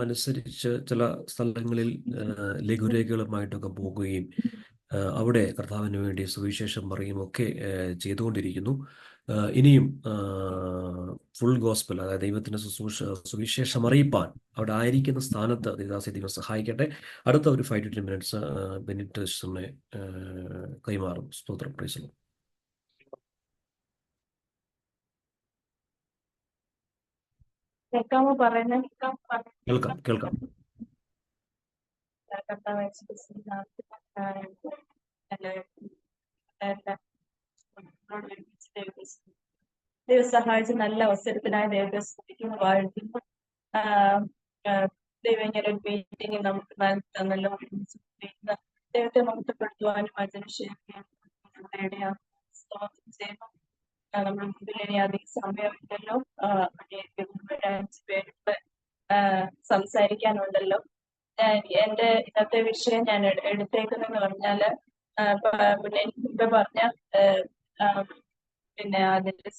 അനുസരിച്ച് ചില സ്ഥലങ്ങളിൽ ലഘുരേഖകളുമായിട്ടൊക്കെ പോകുകയും അവിടെ കർത്താവിന് വേണ്ടി സുവിശേഷം പറയുകയും ഒക്കെ ചെയ്തുകൊണ്ടിരിക്കുന്നു. ഇനിയും ഫുൾ ഗോസ്പൽ അതായത് ദൈവത്തിന്റെ ശുശ്രൂഷ സുവിശേഷം അറിയിപ്പാൻ അവിടെ ആയിരിക്കുന്ന സ്ഥാനത്ത് ദേവദാസി ദൈവം സഹായിക്കട്ടെ. അടുത്ത ഒരു five to ten minutes Benit കൈമാറും. സ്തോത്രം. പ്രൈസലോ കേൾക്കാമോ? പറയുന്നത് കേൾക്കാം കേൾക്കാം. കർത്താവ്. ദൈവം സഹായിച്ച നല്ല അവസരത്തിനായി ദൈവത്തെ സ്തുതിക്കുന്നു വാഴ്ത്തുന്നു. ദൈവം ഇങ്ങനെ ഒരു മീറ്റിംഗ് നമുക്ക് നൽകി തന്നല്ലോ ദൈവത്തെ മഹത്വപ്പെടുത്തുവാനും അതിനുശേഷം ഷെയർ മുമ്പിൽ ഇനി അധികം സമയമില്ലല്ലോ. അഞ്ച് പേരുടെ സംസാരിക്കാനുണ്ടല്ലോ. ഞാൻ എന്റെ ഇന്നത്തെ വിഷയം ഞാൻ എട്- എടുത്തേക്കുന്നെന്ന് പറഞ്ഞാൽ പിന്നെ എനിക്ക് മുമ്പേ പറഞ്ഞ പിന്നെ അതിന്റെ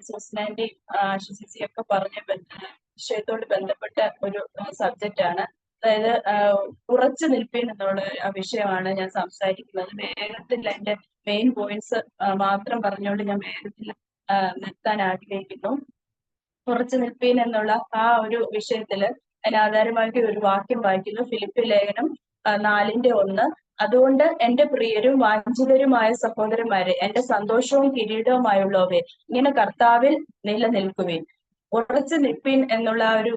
സുസ്നാൻഡി ആശ്വസിസി ഒക്കെ പറഞ്ഞ വിഷയത്തോട് ബന്ധപ്പെട്ട ഒരു സബ്ജക്റ്റ് ആണ് അതായത് ഉറച്ചു നിൽപ്പിൻ എന്നുള്ള വിഷയമാണ് ഞാൻ സംസാരിക്കുന്നത്. വേഗത്തിൽ എന്റെ മെയിൻ പോയിന്റ്സ് മാത്രം പറഞ്ഞുകൊണ്ട് ഞാൻ വേഗത്തിൽ നിർത്താൻ ആഗ്രഹിക്കുന്നു. ഉറച്ചു നിൽപ്പീൻ എന്നുള്ള ആ ഒരു വിഷയത്തിൽ എന്നെ ആധാരമാക്കി ഒരു വാക്യം വായിക്കുന്നു. ഫിലിപ്പ് ലേഖനം നാലിന്റെ ഒന്ന്. അതുകൊണ്ട് എന്റെ പ്രിയരും വാഞ്ചിതരുമായ സഹോദരന്മാരെ എന്റെ സന്തോഷവും കിരീടവുമായുള്ളവരെ ഇങ്ങനെ കർത്താവിൽ നിലനിൽക്കുവിൻ. ഉറച്ചു നിൽപ്പിൻ എന്നുള്ള ഒരു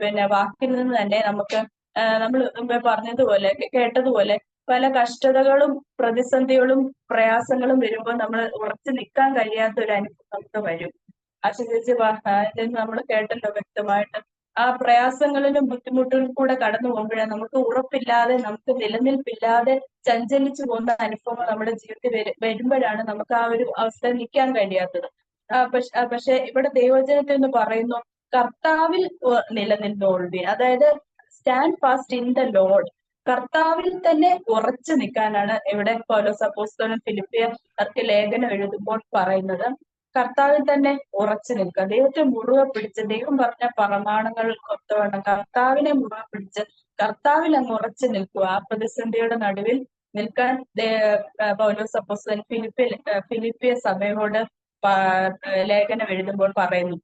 പിന്നെ വാക്കിൽ നിന്ന് തന്നെ നമുക്ക് നമ്മൾ മുമ്പേ പറഞ്ഞതുപോലെ കേട്ടതുപോലെ പല കഷ്ടതകളും പ്രതിസന്ധികളും പ്രയാസങ്ങളും വരുമ്പോൾ നമ്മൾ ഉറച്ചു നിൽക്കാൻ കഴിയാത്ത ഒരു അനുഭവം നമുക്ക് വരും. ആശ്വസിച്ച് നമ്മൾ കേട്ടല്ലോ വ്യക്തമായിട്ട്. ആ പ്രയാസങ്ങളിലും ബുദ്ധിമുട്ടുകളും കൂടെ കടന്നു പോകുമ്പോഴേ നമുക്ക് ഉറപ്പില്ലാതെ നമുക്ക് നിലനിൽപ്പില്ലാതെ ചഞ്ചലിച്ചു പോകുന്ന അനുഭവം നമ്മുടെ ജീവിതത്തിൽ വരു- വരുമ്പോഴാണ് നമുക്ക് ആ ഒരു അവസ്ഥ നിൽക്കാൻ കഴിയാത്തത്. ആ, പക്ഷെ ഇവിടെ ദൈവജനത്തിൽ എന്ന് പറയുന്നു കർത്താവിൽ നിലനിന്നോൾവി അതായത് stand fast in the Lord കർത്താവിൽ തന്നെ ഉറച്ചു നിൽക്കാനാണ് ഇവിടെ പൗലോസ് അപ്പോസ്തലൻ ഫിലിപ്പിയർക്ക് ലേഖനം എഴുതുമ്പോൾ പറയുന്നത്. കർത്താവിൽ തന്നെ ഉറച്ചു നിൽക്കുക. ദൈവത്തെ മുറുകെ പിടിച്ച് ദൈവം പറഞ്ഞ പ്രമാണങ്ങൾ ഒത്തവണ്ണം കർത്താവിനെ മുറുകെ പിടിച്ച് കർത്താവിൽ അങ്ങ് ഉറച്ചു നിൽക്കുക. ആ പ്രതിസന്ധിയുടെ നടുവിൽ നിൽക്കാൻ പൗലോ സപ്പോസ് പൗലോസ് അപ്പോസ്തലൻ ഫിലിപ്പിയ ഫിലിപ്പിയ സഭയോട് ലേഖനം എഴുതുമ്പോൾ പറയുന്നു.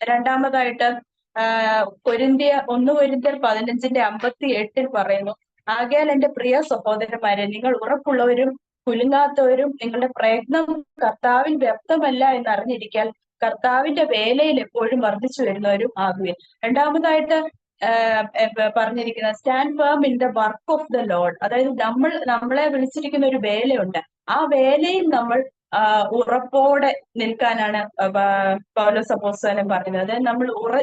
രണ്ടാമതായിട്ട് കൊരിന്തിയ ഒന്ന് കൊരിന്ത്യർ പതിനഞ്ചിന്റെ അമ്പത്തി എട്ടിൽ പറയുന്നു ആകയാൽ എന്റെ പ്രിയ സഹോദരന്മാരെ നിങ്ങൾ ഉറപ്പുള്ളവരും കുലുങ്ങാത്തവരും നിങ്ങളുടെ പ്രയത്നം കർത്താവിൽ വ്യക്തമല്ല എന്നറിഞ്ഞിരിക്കാൻ കർത്താവിന്റെ വേലയിൽ എപ്പോഴും വർദ്ധിച്ചു വരുന്നവരും ആകുവിൻ. രണ്ടാമതായിട്ട് പറഞ്ഞിരിക്കുന്ന stand firm in the work of the Lord അതായത് നമ്മൾ നമ്മളെ വിളിച്ചിരിക്കുന്ന ഒരു വേലയുണ്ട്. ആ വേലയിൽ നമ്മൾ ഉറപ്പോടെ നിൽക്കാനാണ് പൗലോസ് അപ്പോസ്തലൻ പറയുന്നത് നമ്മൾ ഉറ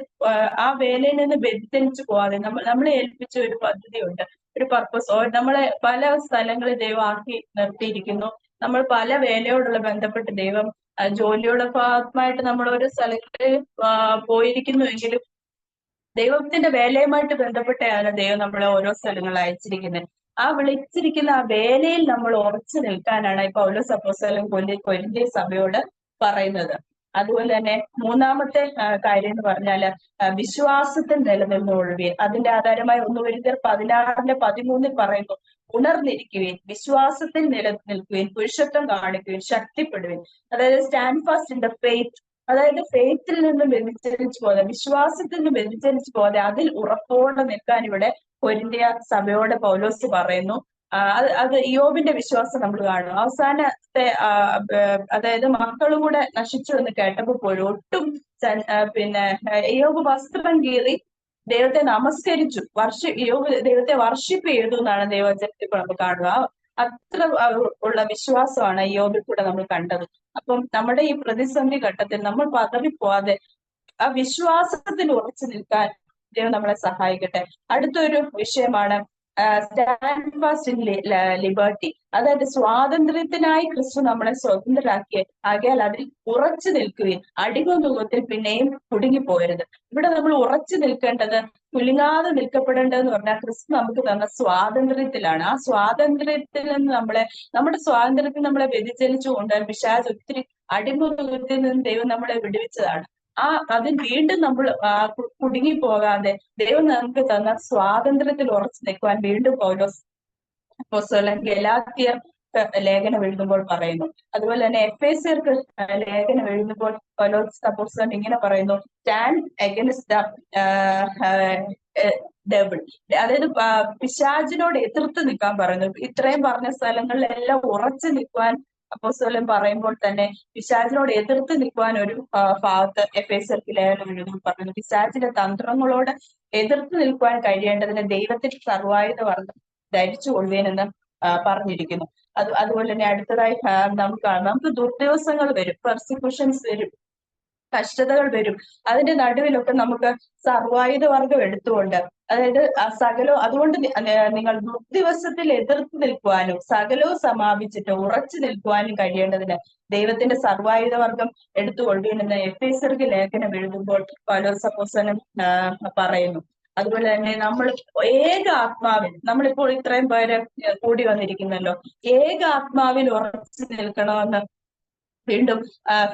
ആ വേലയിൽ നിന്ന് വ്യതിചലിച്ചു പോവാതെ നമ്മൾ നമ്മളെ ഏൽപ്പിച്ച ഒരു പദ്ധതിയുണ്ട് ഒരു പർപ്പസ് നമ്മളെ പല സ്ഥലങ്ങളിൽ ദൈവം ആക്കി നിർത്തിയിരിക്കുന്നു. നമ്മൾ പല വേലയോടുള്ള ബന്ധപ്പെട്ട് ദൈവം ജോലിയുടെ ഭാഗമായിട്ട് നമ്മൾ ഒരു സ്ഥലങ്ങളിൽ പോയിരിക്കുന്നു എങ്കിലും ദൈവത്തിന്റെ വേലയുമായിട്ട് ബന്ധപ്പെട്ടാണ് ദൈവം നമ്മളെ ഓരോ സ്ഥലങ്ങളിൽ അയച്ചിരിക്കുന്നത്. ആ വിളിച്ചിരിക്കുന്ന ആ വേലയിൽ നമ്മൾ ഉറച്ചു നിൽക്കാനാണ് ഈ പൗലോസ് അപ്പോസ്തലൻ കൊല്ലി കൊല്ലിന്റെ സഭയോട് പറയുന്നത്. അതുപോലെ തന്നെ മൂന്നാമത്തെ കാര്യം എന്ന് പറഞ്ഞാൽ വിശ്വാസത്തിൽ നിലനിന്ന് ഒഴുകിയ അതിന്റെ ആധാരമായി ഒന്ന് വരുത്തർ പതിനാറിന്റെ പതിമൂന്നിൽ പറയുന്നു ഉണർന്നിരിക്കുകയും വിശ്വാസത്തിൽ നിലനിൽക്കുകയും പുരുഷത്വം കാണിക്കുകയും ശക്തിപ്പെടുകയും അതായത് stand fast in the faith അതായത് ഫെയ്ത്തിൽ നിന്ന് വ്യതിചലിച്ചു പോകാതെ വിശ്വാസത്തിൽ നിന്ന് വ്യതിചലിച്ചു പോകാതെ അതിൽ ഉറപ്പോടെ നിൽക്കാൻ ഇവിടെ കൊരിന്തിയ സഭയോട് പൗലോസ് പറയുന്നു. അത് അത് യോബിന്റെ വിശ്വാസം നമ്മൾ കാണും അവസാനത്തെ അതായത് മക്കളും കൂടെ നശിച്ചു എന്ന് കേട്ടപ്പോൾ പോലും ഒട്ടും പിന്നെ യോബ് വസ്ത്രം കീറി ദൈവത്തെ നമസ്കരിച്ചു. വർഷ യോബ് ദൈവത്തെ വർഷിപ്പ് ചെയ്തു എന്നാണ് ദൈവചനത്തിൽ നമ്മൾ കാണുക. അത്ര ഉള്ള വിശ്വാസമാണ് യോബിൽ കൂടെ നമ്മൾ കണ്ടത്. അപ്പം നമ്മുടെ ഈ പ്രതിസന്ധി ഘട്ടത്തിൽ നമ്മൾ പതറിപ്പോവാതെ ആ വിശ്വാസത്തിൽ ഉറച്ചു നിൽക്കാൻ ദൈവം നമ്മളെ സഹായിക്കട്ടെ. അടുത്തൊരു വിഷയമാണ് സ്റ്റാൻഡ് ഫാസ്റ്റ് ഇൻ ലിബർട്ടി. അതായത് സ്വാതന്ത്ര്യത്തിനായി ക്രിസ്തു നമ്മളെ സ്വതന്ത്രരാക്കിയ ആകിയാൽ അതിൽ ഉറച്ചു നിൽക്കുകയും അടിമമുഖത്തിൽ പിന്നെയും കുടുങ്ങിപ്പോകരുത് ഇവിടെ നമ്മൾ ഉറച്ചു നിൽക്കേണ്ടത് കുലുങ്ങാതെ നിൽക്കപ്പെടേണ്ടതെന്ന് പറഞ്ഞാൽ ക്രിസ്തു നമുക്ക് തന്ന സ്വാതന്ത്ര്യത്തിലാണ്. ആ സ്വാതന്ത്ര്യത്തിൽ നിന്ന് നമ്മളെ നമ്മുടെ സ്വാതന്ത്ര്യത്തിൽ നമ്മളെ വ്യതിചലിച്ചു കൊണ്ടാൽ ഒത്തിരി അടിമമുഖത്തിൽ നിന്ന് ദൈവം നമ്മളെ വിടുവിച്ചതാണ്. ആ അതിൽ വീണ്ടും നമ്മൾ കുടുങ്ങി പോകാതെ ദൈവം നമുക്ക് തന്ന സ്വാതന്ത്ര്യത്തിൽ ഉറച്ചു നിൽക്കുവാൻ വീണ്ടും പൗലോസ് അപ്പോസ്തലൻ ഗലാത്യർ ലേഖനം എഴുതുമ്പോൾ പറയുന്നു. അതുപോലെ തന്നെ എഫ് എസ് ലേഖനം എഴുതുമ്പോൾ പൗലോസ് അപ്പോസ്തലൻ ഇങ്ങനെ പറയുന്നു സ്റ്റാൻഡ് അഗൻസ്റ്റ് ഡബിൾ അതായത് പിശാചിനോട് എതിർത്ത് നിൽക്കാൻ പറയുന്നു. ഇത്രയും പറഞ്ഞ സ്ഥലങ്ങളിലെല്ലാം ഉറച്ചു നിൽക്കുവാൻ അപ്പോസ്തലൻ പറയുമ്പോൾ തന്നെ പിശാചിനോട് എതിർത്ത് നിൽക്കുവാൻ ഒരു ഭാഗത്ത് എഫ് എസ് ലേഖനം പറഞ്ഞു പിശാചിന്റെ തന്ത്രങ്ങളോട് എതിർത്ത് നിൽക്കുവാൻ കഴിയേണ്ടതിന് ദൈവത്തിൽ സർവായുധ വർണം ധരിച്ചു കൊള്ളുവേനെന്ന് പറഞ്ഞിരിക്കുന്നു. അത് അതുപോലെ തന്നെ അടുത്തതായി നമുക്ക് നമുക്ക് ദുർദിവസങ്ങൾ വരും. പെർസിക്യൂഷൻസ് വരും. കഷ്ടതകൾ വരും. അതിന്റെ നടുവിലൊക്കെ നമുക്ക് സർവായുധ വർഗം എടുത്തുകൊണ്ട് അതായത് സകലോ അതുകൊണ്ട് നിങ്ങൾ ദുർദിവസത്തിൽ എതിർത്ത് നിൽക്കുവാനും സകലവും സമാപിച്ചിട്ട് ഉറച്ചു നിൽക്കുവാനും കഴിയേണ്ടതിന് ദൈവത്തിന്റെ സർവായുധ വർഗം എഫ് എസർക്ക് ലേഖനം എഴുതുമ്പോൾ പൗലോസ് അപ്പോസ്തലൻ പറയുന്നു. അതുപോലെ തന്നെ നമ്മൾ ഏക ആത്മാവിൽ നമ്മളിപ്പോൾ ഇത്രയും പേര് കൂടി വന്നിരിക്കുന്നല്ലോ ഏക ആത്മാവിൽ ഉറച്ചു നിൽക്കണമെന്ന് വീണ്ടും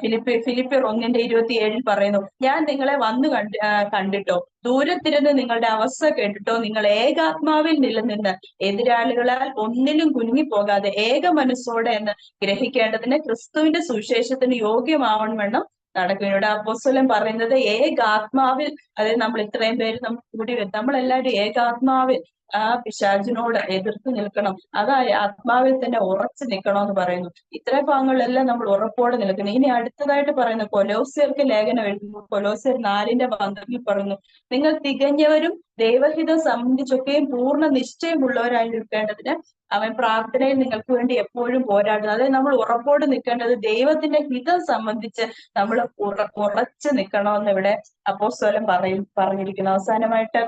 ഫിലിപ്പ് ഫിലിപ്പി ഫിലിപ്പിയർ ഒന്നിന്റെ ഇരുപത്തി ഏഴിൽ പറയുന്നു ഞാൻ നിങ്ങളെ വന്നു കണ്ട് കണ്ടിട്ടോ? ദൂരത്തിരുന്ന് നിങ്ങളുടെ അവസ്ഥ കേട്ടിട്ടോ? നിങ്ങൾ ഏകാത്മാവിൽ നിലനിന്ന് എതിരാളികളാൽ ഒന്നിലും കുലുങ്ങിപ്പോകാതെ ഏക മനസ്സോടെ എന്ന് ഗ്രഹിക്കേണ്ടതിന് ക്രിസ്തുവിന്റെ സുവിശേഷത്തിന് യോഗ്യമാവണമെന്നും നടക്കും ഇവിടെ അപ്പോസ്വലം പറയുന്നത് ഏകാത്മാവിൽ അതായത് നമ്മൾ ഇത്രയും പേര് നമ്മൾ കൂടി വരും. നമ്മളെല്ലാവരും ഏകാത്മാവിൽ ആ പിശാചിനോട് എതിർത്ത് നിൽക്കണം. അതായത് ആത്മാവിൽ തന്നെ ഉറച്ചു നിൽക്കണം എന്ന് പറയുന്നു. ഇത്ര ഭാഗങ്ങളിലെല്ലാം നമ്മൾ ഉറപ്പോടെ നിൽക്കണം ഇനി അടുത്തതായിട്ട് പറയുന്നു കൊലോസിയർക്ക് ലേഖനം എഴുതുന്നു. കൊലോസിയർ നാലിന്റെ പന്ത്രണ്ടിൽ പറയുന്നു നിങ്ങൾ തികഞ്ഞവരും ദൈവഹിതം സംബന്ധിച്ചൊക്കെയും പൂർണ നിശ്ചയമുള്ളവരായി നിൽക്കേണ്ടതിന് അവൻ പ്രാർത്ഥനയിൽ നിങ്ങൾക്ക് വേണ്ടി എപ്പോഴും പോരാടുന്നു. അതായത് നമ്മൾ ഉറപ്പോട് നിൽക്കേണ്ടത് ദൈവത്തിന്റെ ഹിതം സംബന്ധിച്ച് നമ്മൾ ഉറ ഉറച്ചു നിൽക്കണമെന്ന് ഇവിടെ അപ്പോസ്തലൻ പറയും പറഞ്ഞിരിക്കുന്നു. അവസാനമായിട്ട്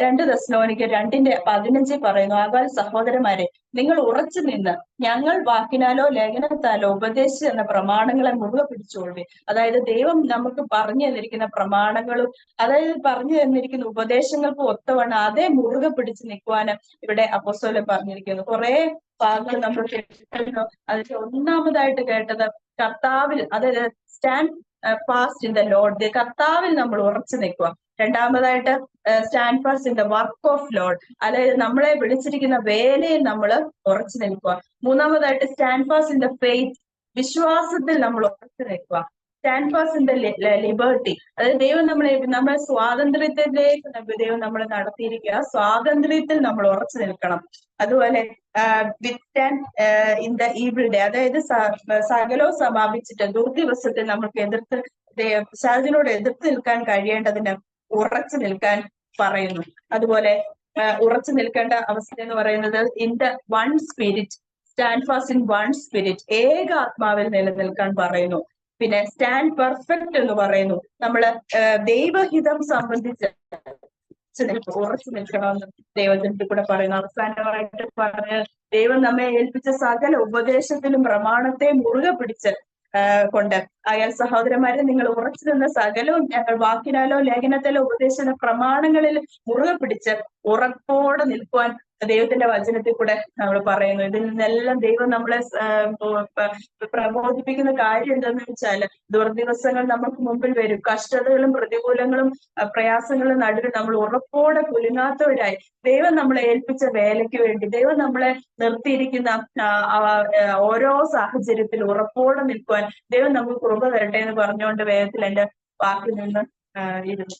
രണ്ട് ദസ്ലോനിക്ക് രണ്ടിന്റെ പതിനഞ്ചിൽ പറയുന്നു ആകാൽ സഹോദരന്മാരെ നിങ്ങൾ ഉറച്ചു നിന്ന് ഞങ്ങൾ വാക്കിനാലോ ലേഖനത്താലോ ഉപദേശിച്ചു എന്ന പ്രമാണങ്ങളെ മുറുകെ പിടിച്ചോളുവേ അതായത് ദൈവം നമുക്ക് പറഞ്ഞു തന്നിരിക്കുന്ന പ്രമാണങ്ങളും അതായത് പറഞ്ഞു തന്നിരിക്കുന്ന ഉപദേശങ്ങൾക്കും ഒത്തവണ്ണം അതേ മുറുകെ പിടിച്ച് നിൽക്കുവാനും ഇവിടെ അപ്പോസ്തലൻ പറഞ്ഞിരിക്കുന്നു. കുറെ ഭാഗങ്ങൾ നമ്മൾ കേട്ടിട്ടുണ്ടോ അതിൽ ഒന്നാമതായിട്ട് കേട്ടത് കർത്താവിൽ അതായത് stand fast in the Lord കർത്താവിൽ നമ്മൾ ഉറച്ചു നിൽക്കുക. രണ്ടാമതായിട്ട് stand fast in the work of Lord. അതായത് നമ്മളെ വിളിച്ചിരിക്കുന്ന വേലയിൽ നമ്മൾ ഉറച്ചു നിൽക്കുക. മൂന്നാമതായിട്ട് സ്റ്റാൻഫേഴ്സ് ഇൻ ദ ഫെയ്ത്ത്. വിശ്വാസത്തിൽ നമ്മൾ ഉറച്ചു നിൽക്കുക. Stand fast in the liberty. അതായത് ദൈവം നമ്മളെ നമ്മളെ സ്വാതന്ത്ര്യത്തിലേക്ക് ദൈവം നമ്മളെ നടത്തിയിരിക്കുക. സ്വാതന്ത്ര്യത്തിൽ നമ്മൾ ഉറച്ചു നിൽക്കണം. അതുപോലെ with in the evil day. അതായത് സകലവും സമാപിച്ചിട്ട് ദുർദിവസത്തിൽ നമുക്ക് എതിർത്ത് സഹജനോട് എതിർത്ത് നിൽക്കാൻ കഴിയേണ്ടതിന് ഉറച്ചു നിൽക്കാൻ പറയുന്നു. അതുപോലെ ഉറച്ചു നിൽക്കേണ്ട അവസ്ഥ എന്ന് പറയുന്നത് in the one spirit stand fast in one spirit ഏക ആത്മാവിൽ നിലനിൽക്കാൻ പറയുന്നു. പിന്നെ സ്റ്റാൻഡ് പെർഫെക്റ്റ് എന്ന് പറയുന്നു. നമ്മൾ ദൈവഹിതം സംബന്ധിച്ച് ഉറച്ചു നിൽക്ക- നിൽക്കണമെന്ന് ദൈവത്തിന്റെ കൂടെ പറയുന്നു. അവസാനമായിട്ട് പറഞ്ഞ് ദൈവം നമ്മെ ഏൽപ്പിച്ച സകല ഉപദേശത്തിലും പ്രമാണത്തെ മുറുകെ പിടിച്ച് കൊണ്ട്. അയാൾ സഹോദരന്മാരെ നിങ്ങൾ ഉറച്ചു നിന്ന സകലവും ഞങ്ങൾ വാക്കിനാലോ ലേഖനത്തിലോ ഉപദേശന പ്രമാണങ്ങളിൽ മുറുകെ പിടിച്ച് ഉറപ്പോടെ നിൽക്കുവാൻ ദൈവത്തിന്റെ വചനത്തിൽ കൂടെ നമ്മൾ പറയുന്നു. ഇതിൽ നിന്നെല്ലാം ദൈവം നമ്മളെ പ്രബോധിപ്പിക്കുന്ന കാര്യം എന്താന്ന് വെച്ചാൽ ദുർദിവസങ്ങൾ നമുക്ക് മുമ്പിൽ വരും. കഷ്ടതകളും പ്രതികൂലങ്ങളും പ്രയാസങ്ങളും നടുവിൽ നമ്മൾ ഉറപ്പോടെ കുലുങ്ങാത്തവരായി. ദൈവം നമ്മളെ ഏൽപ്പിച്ച വേലയ്ക്ക് വേണ്ടി ദൈവം നമ്മളെ നിർത്തിയിരിക്കുന്ന ഓരോ സാഹചര്യത്തിൽ ഉറപ്പോടെ നിൽക്കുവാൻ ദൈവം നമുക്ക് കൃപ തരട്ടെ എന്ന് പറഞ്ഞുകൊണ്ട് വേഗത്തിൽ എന്റെ വാക്കിൽ നിന്ന് ഇരുന്നു.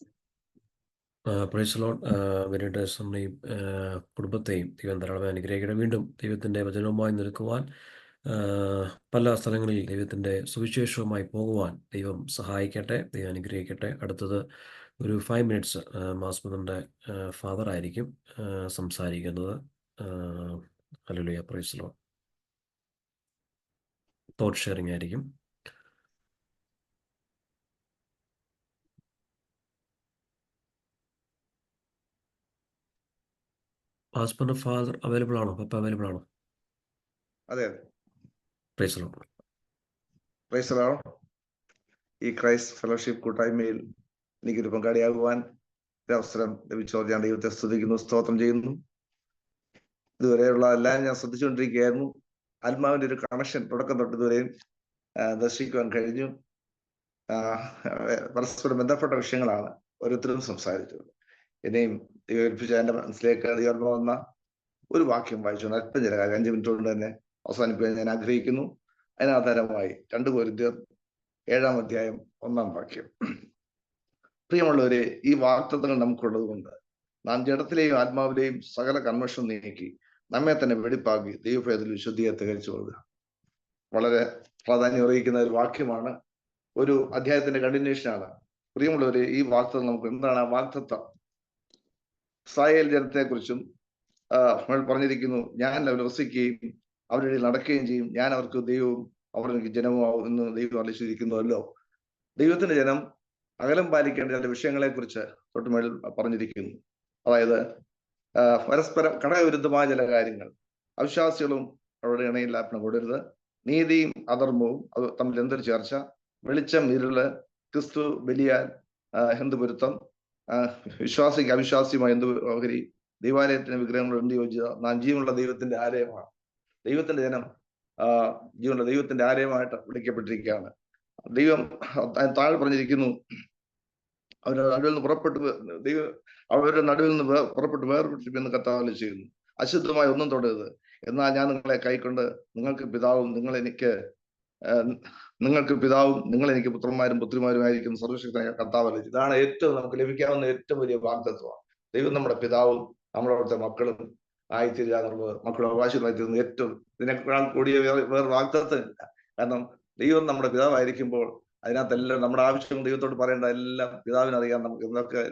പ്രൈസ് ലോഡ് വെരിഡേഴ്സ് നമ്മളെയും ആ, കുടുംബത്തെയും ദൈവം ധാരാളമായി അനുഗ്രഹിക്കട്ടെ. വീണ്ടും ദൈവത്തിന്റെ വചനവുമായി നിൽക്കുവാൻ പല സ്ഥലങ്ങളിൽ ദൈവത്തിന്റെ സുവിശേഷവുമായി പോകുവാൻ ദൈവം സഹായിക്കട്ടെ ദൈവം അനുഗ്രഹിക്കട്ടെ. അടുത്തത് ഒരു ഫൈവ് മിനിറ്റ്സ് മാസ്മദന്റെ ഫാദർ ആയിരിക്കും സംസാരിക്കുന്നത്. ഹല്ലേലൂയ പ്രൈസലോൺ തോട്ട് ഷെയറിംഗ് ആയിരിക്കും. മാസ്മദന്റെ ഫാദർ അവൈലബിൾ ആണോ? പപ്പ അവൈലബിൾ ആണോ? അതെ പ്രൈസ് പ്രൈസ് ഈ ക്രൈസ്റ്റ് ഫെലോഷിപ്പ് കൂട്ടായ്മയിൽ എനിക്കൊരു പങ്കാളിയാകുവാൻ അവസരം ലഭിച്ചോർ ഞാൻ ദൈവത്തെ സ്തുതിക്കുന്നു സ്തോത്രം ചെയ്യുന്നു. ഇതുവരെയുള്ള എല്ലാം ഞാൻ ശ്രദ്ധിച്ചുകൊണ്ടിരിക്കുകയായിരുന്നു. ആത്മാവിന്റെ ഒരു കണക്ഷൻ തുടക്കം തൊട്ട് ഇതുവരെയും ദർശിക്കുവാൻ കഴിഞ്ഞു. പരസ്പരം ബന്ധപ്പെട്ട വിഷയങ്ങളാണ് ഓരോരുത്തരും സംസാരിച്ചത്. ഇനിയും ദൈവകൽപ്പിച്ച എന്റെ മനസ്സിലേക്ക് ഉയർന്നു വന്ന ഒരു വാക്യം വായിച്ചു അല്പം ചില കാര്യം. അഞ്ച് മിനിറ്റ് കൊണ്ട് തന്നെ അവസാനിപ്പിക്കാൻ ഞാൻ ആഗ്രഹിക്കുന്നു. അതിനാധാരമായി രണ്ട് കോരിന്ത്യർ ഏഴാം അധ്യായം ഒന്നാം വാക്യം. പ്രിയമുള്ളവരെ ഈ വാക്തത്വങ്ങൾ നമുക്കുള്ളത് കൊണ്ട് നാം ജഡത്തിലെയും ആത്മാവിലെയും സകല കൺവെഷൻ നീക്കി നമ്മെ തന്നെ വെടിപ്പാക്കി ദൈവഭേദത്തിൽ വിശുദ്ധിയെ തികച്ചു കൊടുക്കുക വളരെ പ്രാധാന്യം അറിയിക്കുന്ന ഒരു വാക്യമാണ്. ഒരു അധ്യായത്തിന്റെ കണ്ടിന്യൂഷനാണ് പ്രിയമുള്ളവരെ ഈ വാക്തത്വം നമുക്ക് എന്താണ്? ആ വാക്തത്വം ഇസ്രായേൽ ജനത്തെക്കുറിച്ചും നമ്മൾ പറഞ്ഞിരിക്കുന്നു ഞാൻ അവർ വസിക്കുകയും അവരുടെ നടക്കുകയും ചെയ്യും. ഞാൻ അവർക്ക് ദൈവവും അവർ എനിക്ക് ജനവും എന്ന് ദൈവം അറിയിച്ചിരിക്കുന്നുവല്ലോ ദൈവത്തിന്റെ ജനം അകലം പാലിക്കേണ്ട ചില വിഷയങ്ങളെ കുറിച്ച് തൊട്ടുമേളിൽ പറഞ്ഞിരിക്കുന്നു. അതായത് പരസ്പരം ഘടകവിരുദ്ധമായ ചില കാര്യങ്ങൾ. അവിശ്വാസികളും അവരുടെ ഇണയിൽ ഇണയില്ലാപ്പിന് കൂടരുത്. നീതിയും അധർമ്മവും അത് തമ്മിൽ എന്തൊരു ചേർച്ച? വെളിച്ചം ഇരുൾ ക്രിസ്തു ബലിയാൻ ആ, എന്ത് പൊരുത്തം ആ, വിശ്വാസിക്ക് അവിശ്വാസിയുമായി എന്ത് ഓഹരി ദൈവാലയത്തിന് വിഗ്രഹങ്ങൾ എന്ത് യോജിത. നാം ജീവനുള്ള ദൈവത്തിന്റെ ആലയമാണ്. ദൈവത്തിന്റെ ജനം ജീവനുള്ള ദൈവത്തിന്റെ ആലയമായിട്ട് വിളിക്കപ്പെട്ടിരിക്കുകയാണ്. ദൈവം താഴെ പറഞ്ഞിരിക്കുന്നു അവരുടെ നടുവിൽ നിന്ന് പുറപ്പെട്ടു ദൈവം അവരുടെ നടുവിൽ നിന്ന് പുറപ്പെട്ടു വേർപെട്ടിരിക്കുമെന്ന് കർത്താവ് ചെയ്യുന്നു. അശുദ്ധമായ ഒന്നും തൊടരുത്. എന്നാൽ ഞാൻ നിങ്ങളെ കൈക്കൊണ്ട് നിങ്ങൾക്ക് പിതാവും നിങ്ങൾ എനിക്ക് നിങ്ങൾക്ക് പിതാവും നിങ്ങൾ എനിക്ക് പുത്രന്മാരും പുത്രിമാരും പുത്രിമാരുമായിരിക്കും സർവശക്തനായ കർത്താവല്ല ഇതാണ് ഏറ്റവും നമുക്ക് ലഭിക്കാവുന്ന ഏറ്റവും വലിയ വാഗ്ദത്വമാണ് ദൈവം നമ്മുടെ പിതാവും നമ്മുടെ അവിടുത്തെ മക്കളും ആയിത്തീരുക എന്നുള്ളത് മക്കളുടെ അവകാശമായി തീരുന്ന ഏറ്റവും ഇതിനേക്കാൾ കൂടിയ വേറെ വാഗ്ദത്വം ഇല്ല. കാരണം ദൈവം നമ്മുടെ പിതാവായിരിക്കുമ്പോൾ അതിനകത്തെല്ലാം നമ്മുടെ ആവശ്യം ദൈവത്തോട് പറയേണ്ട എല്ലാം പിതാവിന് അറിയാം നമുക്ക് എന്തൊക്കെ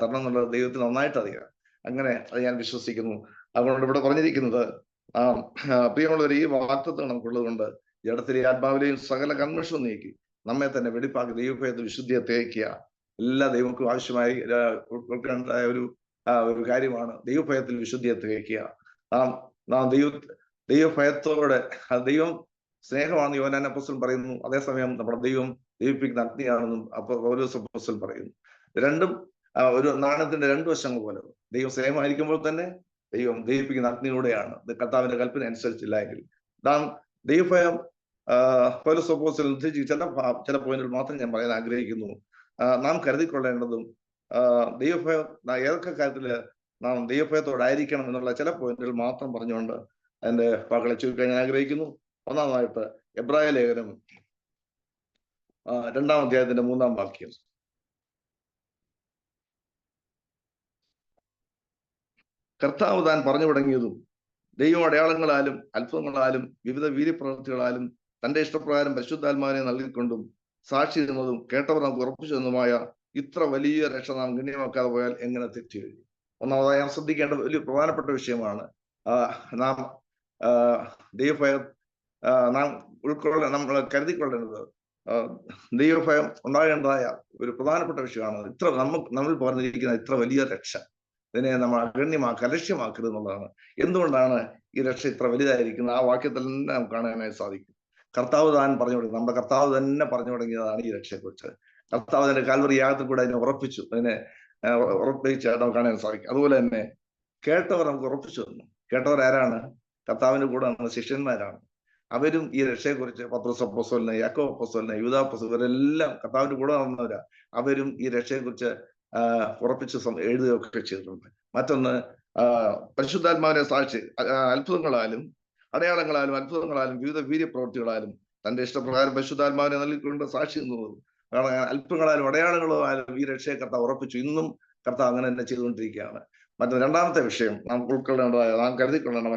തരണം എന്നുള്ളത് ദൈവത്തിന് നന്നായിട്ട് അറിയാം. അങ്ങനെ അത് ഞാൻ വിശ്വസിക്കുന്നു. അതുകൊണ്ട് ഇവിടെ പറഞ്ഞിരിക്കുന്നത് ആ, പ്രിയമുള്ളവർ ഈ വാക്തത്വം നമുക്കുള്ളത് കൊണ്ട് ജഡത്തിലെ ആത്മാവിലെയും സകല കൺവെൻഷൻ നീക്കി. നമ്മെ തന്നെ വെടിപ്പാക്കി ദൈവഭയത്തിൽ വിശുദ്ധിയെ തേക്കുക എല്ലാ ദൈവക്കും ആവശ്യമായി ഉൾക്കൊള്ളേണ്ടതായ ഒരു ഒരു കാര്യമാണ് ദൈവഭയത്തിൽ വിശുദ്ധിയെ തേക്കുക നാം നാം ദൈവ ദൈവഭയത്തോടെ ദൈവം സ്നേഹമാണെന്ന് യോനാൻ അപ്പോസ്റ്റൽ പറയുന്നു. അതേസമയം നമ്മുടെ ദൈവം ദൈവിപ്പിക്കുന്ന അഗ്നിയാണെന്നും അപ്പൊ ഓരോ അപ്പോസ്റ്റൽ പറയുന്നു. രണ്ടും ഒരു നാണയത്തിന്റെ രണ്ടു വശങ്ങൾ പോലെ. ദൈവം സ്നേഹമായിരിക്കുമ്പോൾ തന്നെ ദൈവം ദൈവിപ്പിക്കുന്ന അഗ്നിയിലൂടെയാണ്. കർത്താവിന്റെ കൽപ്പന അനുസരിച്ചില്ല എങ്കിൽ. നാം ദൈവഭയം പൗലോസ് സപ്പോസിൽ ചില ചില പോയിന്റുകൾ മാത്രം ഞാൻ പറയാൻ ആഗ്രഹിക്കുന്നു. നാം കരുതിക്കൊള്ളേണ്ടതും ദൈവഭയം ഏതൊക്കെ കാര്യത്തിൽ നാം ദൈവഭയത്തോടായിരിക്കണം എന്നുള്ള ചില പോയിന്റുകൾ മാത്രം പറഞ്ഞുകൊണ്ട് എന്റെ വാക്കുകളെ ചുരുക്കാൻ ഞാൻ ആഗ്രഹിക്കുന്നു. ഒന്നാമതായിട്ട് എബ്രായ ലേഖനം രണ്ടാം അധ്യായത്തിന്റെ മൂന്നാം വാക്യം. കർത്താവ് താൻ പറഞ്ഞു തുടങ്ങിയതും ദൈവം അടയാളങ്ങളാലും അത്ഭുതങ്ങളാലും വിവിധ വീര്യപ്രവൃത്തികളാലും തന്റെ ഇഷ്ടപ്രകാരം പരിശുദ്ധാത്മാവിനെ നൽകിക്കൊണ്ടും സാക്ഷി നിന്നതും കേട്ടവർ നമുക്ക് ഉറപ്പിച്ചു തന്നതുമായ ഇത്ര വലിയ രക്ഷ നാം ഗണ്യമാക്കാതെ പോയാൽ എങ്ങനെ തെറ്റി കഴിഞ്ഞു ഒന്നാമതായി നാം ശ്രദ്ധിക്കേണ്ട വലിയ പ്രധാനപ്പെട്ട വിഷയമാണ്. നാം ദൈവഭയം നാം ഉൾക്കൊള്ള നമ്മൾ കരുതിക്കൊള്ളേണ്ടത് ദൈവഭയം ഉണ്ടാകേണ്ടതായ ഒരു പ്രധാനപ്പെട്ട വിഷയമാണ്. ഇത്ര നമുക്ക് നമ്മൾ പറഞ്ഞിരിക്കുന്ന ഇത്ര വലിയ രക്ഷ ഇതിനെ നമ്മൾ അഗണ്യമാക്കുക അലക്ഷ്യമാക്കരുത് എന്നുള്ളതാണ്. എന്തുകൊണ്ടാണ് ഈ രക്ഷ ഇത്ര വലുതായിരിക്കുന്നത്? ആ വാക്യത്തിൽ തന്നെ നമുക്ക് കാണാനായി സാധിക്കും. കർത്താവ് താൻ പറഞ്ഞു തുടങ്ങി നമ്മുടെ കർത്താവ് തന്നെ പറഞ്ഞു തുടങ്ങിയതാണ് ഈ രക്ഷയെക്കുറിച്ച്. കർത്താവ് അതിന്റെ കാൽവറി യാഗത്തിൽ കൂടെ അതിനെ ഉറപ്പിച്ചു. അതിനെ ഉറപ്പിച്ച് നമുക്ക് കാണാൻ സാധിക്കും. അതുപോലെ തന്നെ കേട്ടവർ നമുക്ക് ഉറപ്പിച്ചു തന്നു. കേട്ടവർ ആരാണ്? കർത്താവിന്റെ കൂടെ നമ്മുടെ ശിഷ്യന്മാരാണ്. അവരും ഈ രക്ഷയെക്കുറിച്ച് പത്രോസ് അപ്പോസ്തലനെ യാക്കോ അപ്പോസ്തലനെ യൂദാ അപ്പോസ്തലൻ ഇവരെല്ലാം കർത്താവിന്റെ കൂടെ നടന്നവരാ. അവരും ഈ രക്ഷയെക്കുറിച്ച് ഉറപ്പിച്ച് എഴുതുകയൊക്കെ ചെയ്തിട്ടുണ്ട്. മറ്റൊന്ന് പരിശുദ്ധാത്മാവിനെ സാക്ഷി അത്ഭുതങ്ങളാലും അടയാളങ്ങളാലും അത്ഭുതങ്ങളാലും വിവിധ വീര്യപ്രവൃത്തികളാലും തന്റെ ഇഷ്ടപ്രകാരം പരിശുദ്ധാത്മാവിനെ നൽകിക്കൊണ്ട് സാക്ഷി നിന്നത്. അല്പങ്ങളാലും അടയാളങ്ങളാലും ഈ രക്ഷയെ കർത്താവ് ഉറപ്പിച്ചു. ഇന്നും കർത്താവ് അങ്ങനെ തന്നെ ചെയ്തുകൊണ്ടിരിക്കുകയാണ്. മറ്റു രണ്ടാമത്തെ വിഷയം നാം ഉൾക്കൊള്ളേണ്ടതായ നാം കരുതിക്കൊള്ളേണ്ട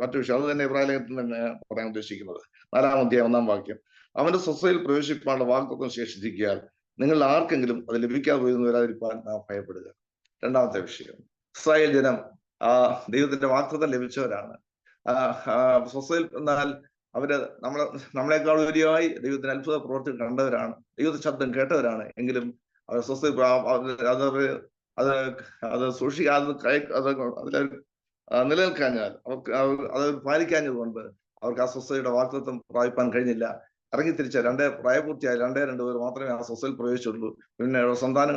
മറ്റ- വിഷയം. അത് തന്നെ ഇബ്രാഹിം തന്നെ പറയാൻ ഉദ്ദേശിക്കുന്നത്. നാലാമത്തെ ഒന്നാം വാക്യം. അവന്റെ സ്വസ്ഥയിൽ പ്രവേശിപ്പാനുള്ള വാക്തത്വം ശേഷിച്ചിരിക്കാൻ നിങ്ങൾ ആർക്കെങ്കിലും അത് ലഭിക്കാതെ പോയി വരാതിരിക്കാൻ നാം ഭയപ്പെടുക. രണ്ടാമത്തെ വിഷയം. ഇസ്രായേൽ ജനം ആ ദൈവത്തിന്റെ വാക്തത്വം ലഭിച്ചവരാണ്. സ്വസ്ഥയിൽ എന്നാൽ അവർ നമ്മളെ നമ്മളെക്കാൾ ഉപരിയായി ദൈവത്തിന്റെ അത്ഭുത പ്രവർത്തി കണ്ടവരാണ്. ദൈവത്തിന്റെ ശബ്ദം കേട്ടവരാണ്. എങ്കിലും അവർ സ്വസ്ഥ അത് അത് അത് സൂക്ഷിക്കാതെ കൈ- അത് അതിൽ നിലനിൽക്കാഞ്ഞാൽ അവർക്ക് അവർ- അത് പാലിക്കാഞ്ഞതുകൊണ്ട് അവർക്ക് ആ സ്വസ്ഥയുടെ വാക്തത്വം പ്രാപിപ്പാൻ കഴിഞ്ഞില്ല. ഇറങ്ങി തിരിച്ച രണ്ടേ പ്രായപൂർത്തിയായ രണ്ടേ രണ്ട് പേർ മാത്രമേ ആ സ്വസ്ഥയിൽ പ്രവേശിച്ചുള്ളൂ. പിന്നെ സന്താന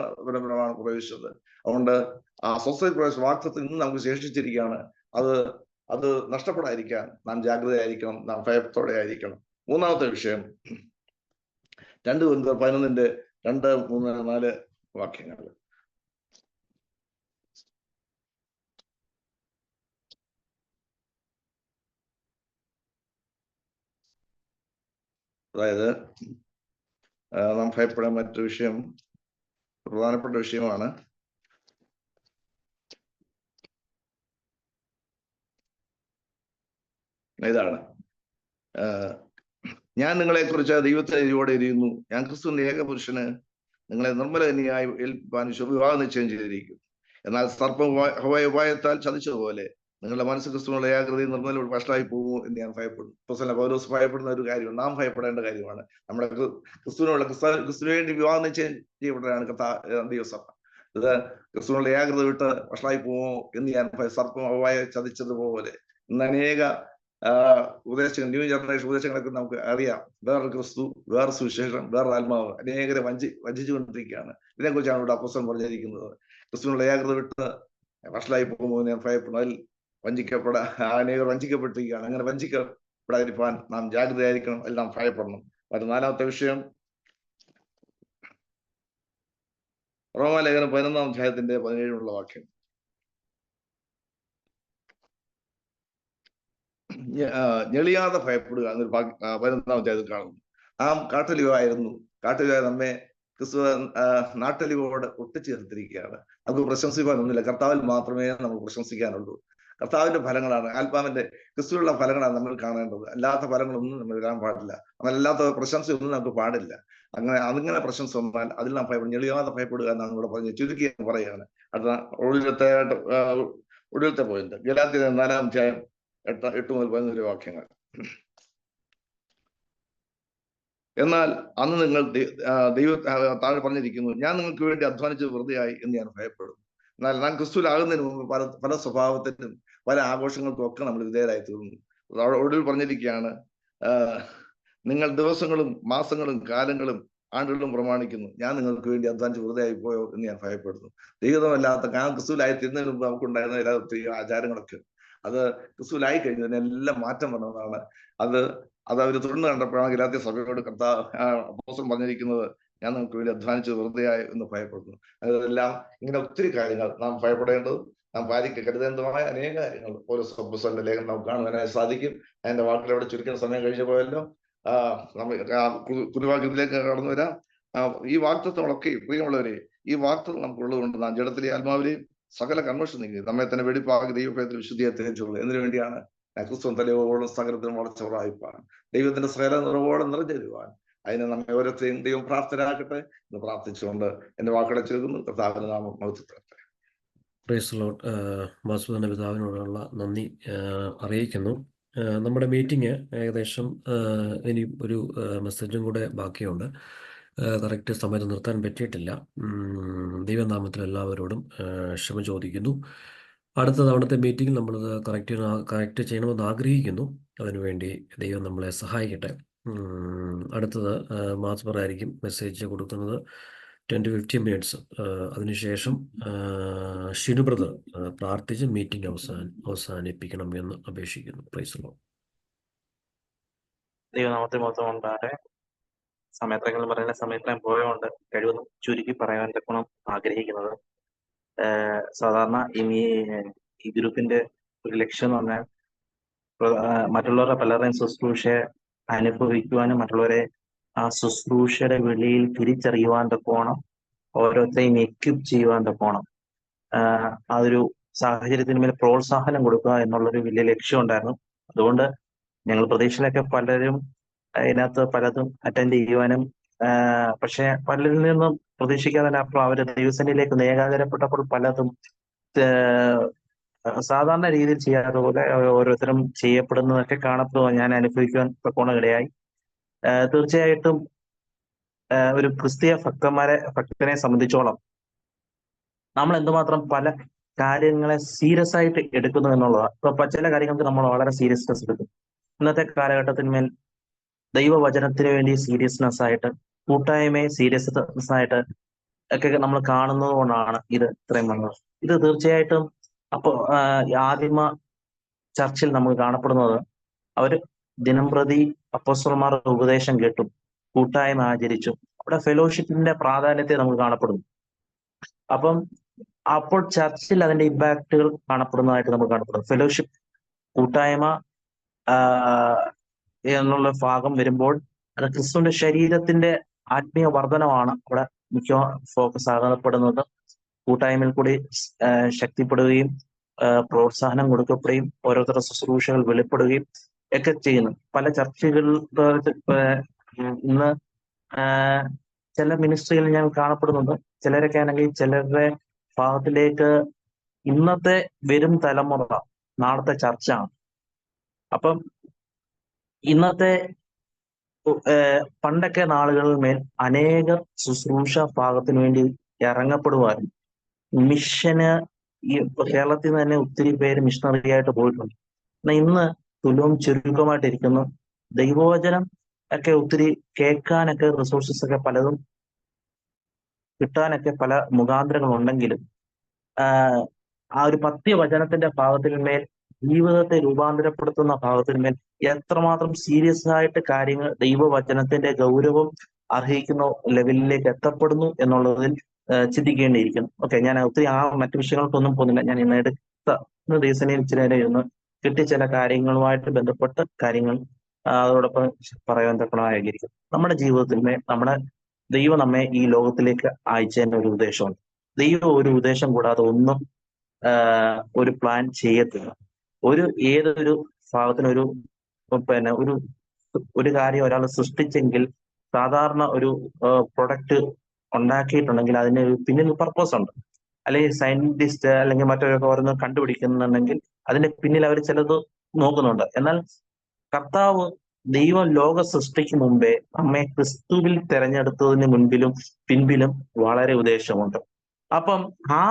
പ്രവേശിച്ചത്. അതുകൊണ്ട് ആ സ്വസ്ഥയിൽ പ്രവേശിച്ച വാക്തത്വം ഇന്ന് നമുക്ക് ശേഷിച്ചിരിക്കുകയാണ്. അത് അത് നഷ്ടപ്പെടാതിരിക്കാൻ നാം ജാഗ്രതയായിരിക്കണം നാം ഭയത്തോടെ ആയിരിക്കണം. മൂന്നാമത്തെ വിഷയം രണ്ട് കൊരിന്ത്യർ പതിനൊന്നിന്റെ രണ്ട് മൂന്ന് നാല് വാക്യങ്ങൾ. അതായത് നാം ഭയപ്പെടാൻ മറ്റൊരു വിഷയം പ്രധാനപ്പെട്ട വിഷയമാണ് ഇതാണ്. ഞാൻ നിങ്ങളെക്കുറിച്ച് ദൈവത്തെ ഇതിലൂടെ എരിയുന്നു. ഞാൻ ക്രിസ്തുവിന്റെ ഏകപുരുഷന് നിങ്ങളെ നിർമ്മലകന്യായി ഏൽപ്പാൻ വിവാഹം നിശ്ചയം ചെയ്തിരിക്കും എന്നാൽ സർപ്പം ഉപായത്താൽ ചതിച്ചതുപോലെ നിങ്ങളുടെ മനസ്സ് ക്രിസ്തുവിനുള്ള ഏകൃതി നിർമ്മല വഷളായി പോകുമോ എന്ന് ഞാൻ ഭയപ്പെടുന്നു. പ്രസന്ന പൗലോസ് ഭയപ്പെടുന്ന ഒരു കാര്യമാണ് നാം ഭയപ്പെടേണ്ട കാര്യമാണ്. നമ്മുടെ ക്രി- ക്രിസ്തുവിനുള്ള ക്രിസ്തു ക്രിസ്തുവിന് വേണ്ടി വിവാഹം നിശ്ചയം ചെയ്യപ്പെട്ടതാണ് കഥാ ദിവസം ഇത് ക്രിസ്തുവിനുള്ള ഏകൃത വിട്ട് വഷളായി പോകുമോ എന്ന് ഞാൻ സർപ്പം അവയെ ചതിച്ചതുപോലെ ഇന്ന് അനേക ഉപദേശങ്ങൾ ന്യൂ ജനറേഷൻ ഉപദേശങ്ങളൊക്കെ നമുക്ക് അറിയാം. വേറൊരു ക്രിസ്തു വേറെ സുവിശേഷം വേറെ ആത്മാവ് അനേകരെ വഞ്ചി വഞ്ചിച്ചുകൊണ്ടിരിക്കുകയാണ്. ഇതിനെക്കുറിച്ചാണ് ഇവിടെ അപ്പസ്തലൻ പറഞ്ഞിരിക്കുന്നത്. ക്രിസ്തുവിനുള്ള ഏകൃത വിട്ട് വഷളായി പോകുമ്പോൾ ഞാൻ ഭയപ്പെടുന്നു. അതിൽ വഞ്ചിക്കപ്പെടാ അനേകർ വഞ്ചിക്കപ്പെട്ടിരിക്കുകയാണ്. അങ്ങനെ വഞ്ചിക്കപ്പെടാതിരിക്കാൻ നാം ജാഗ്രതയായിരിക്കണം അതിൽ നാം ഭയപ്പെടണം. മറ്റു നാലാമത്തെ വിഷയം. റോമാലേഖനം പതിനൊന്നാം അധ്യായത്തിന്റെ പതിനേഴിലുള്ള വാക്യം ഞ- ആ, ഞെളിയാതെ ഭയപ്പെടുക എന്നൊരു പതിനൊന്നാം അധ്യായത്തിൽ കാണുന്നു. നാം കാട്ടലിവായിരുന്നു. കാട്ടലിവായ നമ്മെ ക്രിസ്തു നാട്ടലിവോട് ഒട്ടിച്ചേർത്തിരിക്കുകയാണ് നമുക്ക് പ്രശംസിക്കാനൊന്നുമില്ല കർത്താവിൽ മാത്രമേ നമുക്ക് പ്രശംസിക്കാനുള്ളൂ. കർത്താവിന്റെ ഫലങ്ങളാണ് ആത്മാവിന്റെ ക്രിസ്തുവിലുള്ള ഫലങ്ങളാണ് നമ്മൾ കാണേണ്ടത്. അല്ലാത്ത ഫലങ്ങളൊന്നും നമ്മൾ കാണാൻ പാടില്ല. അല്ലാത്ത പ്രശംസയൊന്നും നമുക്ക് പാടില്ല. അങ്ങനെ അതിങ്ങനെ പ്രശംസ വന്നാൽ അതിൽ നാം ഭയപ്പെടും. ഞെളിയാതെ ഭയപ്പെടുക എന്നാണ് ഇവിടെ പറഞ്ഞത്. ചുരുക്കി എന്ന് പറയുകയാണ്. അടുത്ത ഒടുവിലത്തെ ആ, ഒടുവിലത്തെ പോയിന്റ് ഗലാത്തിന്റെ നാലാം അധ്യായം എട്ട് എട്ട് മുതൽ പതിനൊരു വാക്യങ്ങൾ. എന്നാൽ അന്ന് നിങ്ങൾ ദൈവ താഴെ പറഞ്ഞിരിക്കുന്നു ഞാൻ നിങ്ങൾക്ക് വേണ്ടി അധ്വാനിച്ചത് വെറുതെയായി എന്ന് ഞാൻ ഭയപ്പെടുന്നു. എന്നാൽ ഞാൻ ക്രിസ്തുവിലാകുന്നതിന് മുമ്പ് പല പല സ്വഭാവത്തിനും പല ആഘോഷങ്ങൾക്കും ഒക്കെ നമ്മൾ വിധേയരായി തീർന്നു. ഒടുവിൽ പറഞ്ഞിരിക്കുകയാണ് നിങ്ങൾ ദിവസങ്ങളും മാസങ്ങളും കാലങ്ങളും ആണ്ടുകളും പ്രമാണിക്കുന്നു. ഞാൻ നിങ്ങൾക്ക് വേണ്ടി അധ്വാനിച്ച് വെറുതെ ആയി പോയോ എന്ന് ഞാൻ ഭയപ്പെടുന്നു. ദൈവമല്ലാത്ത ഞാൻ ക്രിസ്തുവിലായി തീരുന്നതിന് മുമ്പ് നമുക്കുണ്ടായിരുന്ന എല്ലാ ഒത്തിരി ആചാരങ്ങളൊക്കെ അത് ക്രിസ്തുവിലായി കഴിഞ്ഞു. എല്ലാം മാറ്റം വന്നതാണ്. അത് അത് അവർ തുടർന്ന് കണ്ടപ്പോഴാണ് ഗലാത്തിയ സഭയോട് കർത്താ പറഞ്ഞിരിക്കുന്നത് ഞാൻ നമുക്ക് വേണ്ടി അധ്വാനിച്ച് വെറുതെയായി എന്ന് ഭയപ്പെടുന്നു. അതെല്ലാം ഇങ്ങനെ ഒത്തിരി കാര്യങ്ങൾ നാം ഭയപ്പെടേണ്ടതും നാം പാലിക്ക കരുതേണ്ടതുമായ അനേക കാര്യങ്ങൾ ഓരോ സബ്ബസലിന്റെ ലേഖനം നമുക്ക് കാണുവാനായി സാധിക്കും. അതിന്റെ വാക്കുകൾ അവിടെ ചുരുക്കുന്ന സമയം കഴിഞ്ഞു പോയല്ലോ കുരുവാക്യത്തിലേക്ക് കടന്നു വരാം. ഈ വാക്തത്വങ്ങളൊക്കെ പ്രിയമുള്ളവരെ ഈ വാക്തത്വം നമുക്കുള്ളത് കൊണ്ട് നാം ജഡത്തിലെ ആത്മാവിലെയും സകല കൺവെൻഷൻ നീങ്ങി നമ്മെ തന്നെ വെടിപ്പാക്കി ദൈവഭയത്തിൽ വിശുദ്ധിയെ തിരിച്ചുള്ളത് എന്തിനു വേണ്ടിയാണ്? ക്രിസ്തു തലയോളം സകലത്തിനും വളച്ചവറായിപ്പാൻ ദൈവത്തിന്റെ സകല നിറവോടെ നിറഞ്ഞരുവാൻ. അതിനെ നമ്മെ ഓരോരുത്തരെയും ദൈവം പ്രാപ്തരാക്കട്ടെ എന്ന് പ്രാർത്ഥിച്ചുകൊണ്ട് എന്റെ വാക്കുകളെ ചേർക്കുന്നു കർത്താവിന്റെ നാമം മഹത്വപ്പെടട്ടെ പ്രൈസ് ലോട്ട് പിതാവിനോടുള്ള നന്ദി അറിയിക്കുന്നു. നമ്മുടെ മീറ്റിംഗ് ഏകദേശം ഇനി ഒരു മെസ്സേജും കൂടെ ബാക്കിയുണ്ട്. കറക്റ്റ് സമയത്ത് നിർത്താൻ പറ്റിയിട്ടില്ല. ദൈവനാമത്തിൽ എല്ലാവരോടും ക്ഷമ ചോദിക്കുന്നു. അടുത്ത തവണത്തെ മീറ്റിംഗ് നമ്മളത് കറക്റ്റ് കറക്റ്റ് ചെയ്യണമെന്ന് ആഗ്രഹിക്കുന്നു. അതിനുവേണ്ടി ദൈവം നമ്മളെ സഹായിക്കട്ടെ. അടുത്തത് മാസ്ബർ ആയിരിക്കും മെസ്സേജ് കൊടുക്കുന്നത്. Ten to fifteen minutes. അതിനുശേഷം ഷിനു പ്രാർത്ഥിച്ച് മീറ്റിംഗ് അവസാന അവസാനിപ്പിക്കണം എന്ന് അപേക്ഷിക്കുന്നു. പ്രൈസ് ദൈവനാമത്തെ മൊത്തം ഉണ്ടാകട്ടെ സമയത്തെങ്കിലും പറയുന്ന സമയത്തെല്ലാം പോയതുകൊണ്ട് കഴിവൊന്നും ചുരുക്കി പറയാൻ തക്കണം ആഗ്രഹിക്കുന്നത്. സാധാരണ ഇനി ഈ ഗ്രൂപ്പിന്റെ ഒരു ലക്ഷ്യം എന്ന് പറഞ്ഞാൽ മറ്റുള്ളവരുടെ പലരുടെയും ശുശ്രൂഷയെ അനുഭവിക്കുവാനും മറ്റുള്ളവരെ ആ ശുശ്രൂഷയുടെ വെളിയിൽ തിരിച്ചറിയുവാൻ തക്കോണം ഓരോരുത്തരെയും എക്യുപ് ചെയ്യുവാൻ തക്കോണം അതൊരു സാഹചര്യത്തിന് മേൽ പ്രോത്സാഹനം കൊടുക്കുക എന്നുള്ളൊരു വലിയ ലക്ഷ്യം ഉണ്ടായിരുന്നു. അതുകൊണ്ട് ഞങ്ങൾ പ്രതീക്ഷയിലൊക്കെ പലരും അതിനകത്ത് പലതും അറ്റൻഡ് ചെയ്യുവാനും പക്ഷെ പലരിൽ നിന്നും പ്രതീക്ഷിക്കാതെ അപ്പോൾ അവർ ദൈവസേനയിലേക്ക് ഏകാഗ്രപ്പെട്ടപ്പോൾ പലതും സാധാരണ രീതിയിൽ ചെയ്യാത്ത പോലെ ഓരോരുത്തരും ചെയ്യപ്പെടുന്നതൊക്കെ കാണപ്പെടുക ഞാൻ അനുഭവിക്കുവാൻ പോണകിടയായി തീർച്ചയായിട്ടും ഒരു ക്രിസ്തീയ ഭക്തന്മാരെ ഭക്തനെ സംബന്ധിച്ചോളം നമ്മൾ എന്തുമാത്രം പല കാര്യങ്ങളെ സീരിയസ് ആയിട്ട് എടുക്കുന്നു എന്നുള്ളതാണ്. ഇപ്പൊ ചില കാര്യങ്ങൾക്ക് നമ്മൾ വളരെ സീരിയസ്നെസ് എടുക്കും. ഇന്നത്തെ കാലഘട്ടത്തിന്മേൽ ദൈവവചനത്തിന് വേണ്ടി സീരിയസ്നെസ് ആയിട്ട് കൂട്ടായ്മയെ സീരിയസ്നെസ് ആയിട്ട് ഒക്കെ നമ്മൾ കാണുന്നത് കൊണ്ടാണ് ഇത് ഇത്രയും വന്നത്. ഇത് തീർച്ചയായിട്ടും അപ്പൊ ആദിമ ചർച്ചിൽ നമുക്ക് കാണപ്പെടുന്നത് അവർ ദിനം പ്രതി അപ്പോസ്റ്റർമാരുടെ ഉപദേശം കേട്ടും കൂട്ടായ്മ ആചരിച്ചു അവിടെ ഫെലോഷിപ്പിന്റെ പ്രാധാന്യത്തെ നമുക്ക് കാണപ്പെടുന്നു. അപ്പം അപ്പോൾ ചർച്ചിൽ അതിന്റെ ഇമ്പാക്റ്റുകൾ കാണപ്പെടുന്നതായിട്ട് നമുക്ക് കാണപ്പെടുന്നു. ഫെലോഷിപ്പ് കൂട്ടായ്മ എന്നുള്ള ഭാഗം വരുമ്പോൾ അത് ക്രിസ്തുവിന്റെ ശരീരത്തിന്റെ ആത്മീയ വർധനമാണ് അവിടെ മുഖ്യ ഫോക്കസ് ആകപ്പെടുന്നത് കൂട്ടായ്മയിൽ കൂടി ശക്തിപ്പെടുകയും പ്രോത്സാഹനം കൊടുക്കപ്പെടുകയും ഓരോരുത്തരുടെ ശുശ്രൂഷകൾ വെളിപ്പെടുകയും ഒക്കെ ചെയ്യുന്നു. പല ചർച്ചകളിൽ ഇന്ന് ചില മിനിസ്ട്രികളിൽ ഞാൻ കാണപ്പെടുന്നുണ്ട്. ചിലരൊക്കെ ആണെങ്കിൽ ചിലരുടെ ഭാഗത്തിലേക്ക് ഇന്നത്തെ വരും തലമുറ നാളത്തെ ചർച്ചയാണ്. അപ്പം ഇന്നത്തെ പണ്ടൊക്കെ നാളുകളിൽ മേൽ അനേക ശുശ്രൂഷ ഭാഗത്തിന് വേണ്ടി ഇറങ്ങപ്പെടുവാനും മിഷന് ഈ കേരളത്തിൽ നിന്ന് തന്നെ ഒത്തിരി പേര് മിഷണറി ആയിട്ട് പോയിട്ടുണ്ട്. എന്നാൽ ഇന്ന് തുലവും ചുരുക്കമായിട്ടിരിക്കുന്നു ദൈവവചനം ഒക്കെ ഒത്തിരി കേൾക്കാനൊക്കെ റിസോഴ്സസ് ഒക്കെ പലതും കിട്ടാനൊക്കെ പല ആഹ് ആ ഒരു പത്യവചനത്തിന്റെ ഭാഗത്തിന്മേൽ ജീവിതത്തെ രൂപാന്തരപ്പെടുത്തുന്ന ഭാഗത്തിന്മേൽ എത്രമാത്രം സീരിയസ് ആയിട്ട് കാര്യങ്ങൾ ദൈവവചനത്തിന്റെ ഗൗരവം അർഹിക്കുന്ന ലെവലിലേക്ക് എത്തപ്പെടുന്നു എന്നുള്ളതിൽ ചിന്തിക്കേണ്ടിയിരിക്കുന്നു. ഓക്കെ ഞാൻ ഒത്തിരി ആ മറ്റു വിഷയങ്ങൾക്കൊന്നും പോകുന്നില്ല. ഞാൻ ഇന്ന് എടുത്ത റീസണിൽ ഇച്ചിരി നേരം ഇരുന്ന് കിട്ടിയ ചില കാര്യങ്ങളുമായിട്ട് ബന്ധപ്പെട്ട കാര്യങ്ങൾ അതോടൊപ്പം പറയാൻ തക്കണമായിരിക്കും നമ്മുടെ ജീവിതത്തിന്മേൽ നമ്മുടെ ദൈവം നമ്മെ ഈ ലോകത്തിലേക്ക് അയച്ചതിന്റെ ഒരു ഉദ്ദേശമുണ്ട്. ദൈവം ഒരു ഉദ്ദേശം കൂടാതെ ഒന്നും ഒരു പ്ലാൻ ചെയ്യത്തില്ല. ഒരു ഏതൊരു ഭാഗത്തിന് ഒരു പിന്നെ ഒരു ഒരു കാര്യം ഒരാൾ സൃഷ്ടിച്ചെങ്കിൽ സാധാരണ ഒരു പ്രൊഡക്റ്റ് ഉണ്ടാക്കിയിട്ടുണ്ടെങ്കിൽ അതിന് പിന്നിൽ പർപ്പസ് ഉണ്ട്. അല്ലെങ്കിൽ സയന്റിസ്റ്റ് അല്ലെങ്കിൽ മറ്റൊരൊക്കെ ഓരോന്ന് കണ്ടുപിടിക്കുന്നുണ്ടെങ്കിൽ അതിന്റെ പിന്നിൽ അവർ ചിലത് നോക്കുന്നുണ്ട്. എന്നാൽ കർത്താവ് ദൈവം ലോക സൃഷ്ടിക്ക് മുമ്പേ നമ്മെ ക്രിസ്തുവിൽ തെരഞ്ഞെടുത്തതിന് മുൻപിലും പിൻപിലും വളരെ ഉദ്ദേശമുണ്ട്. അപ്പം ആ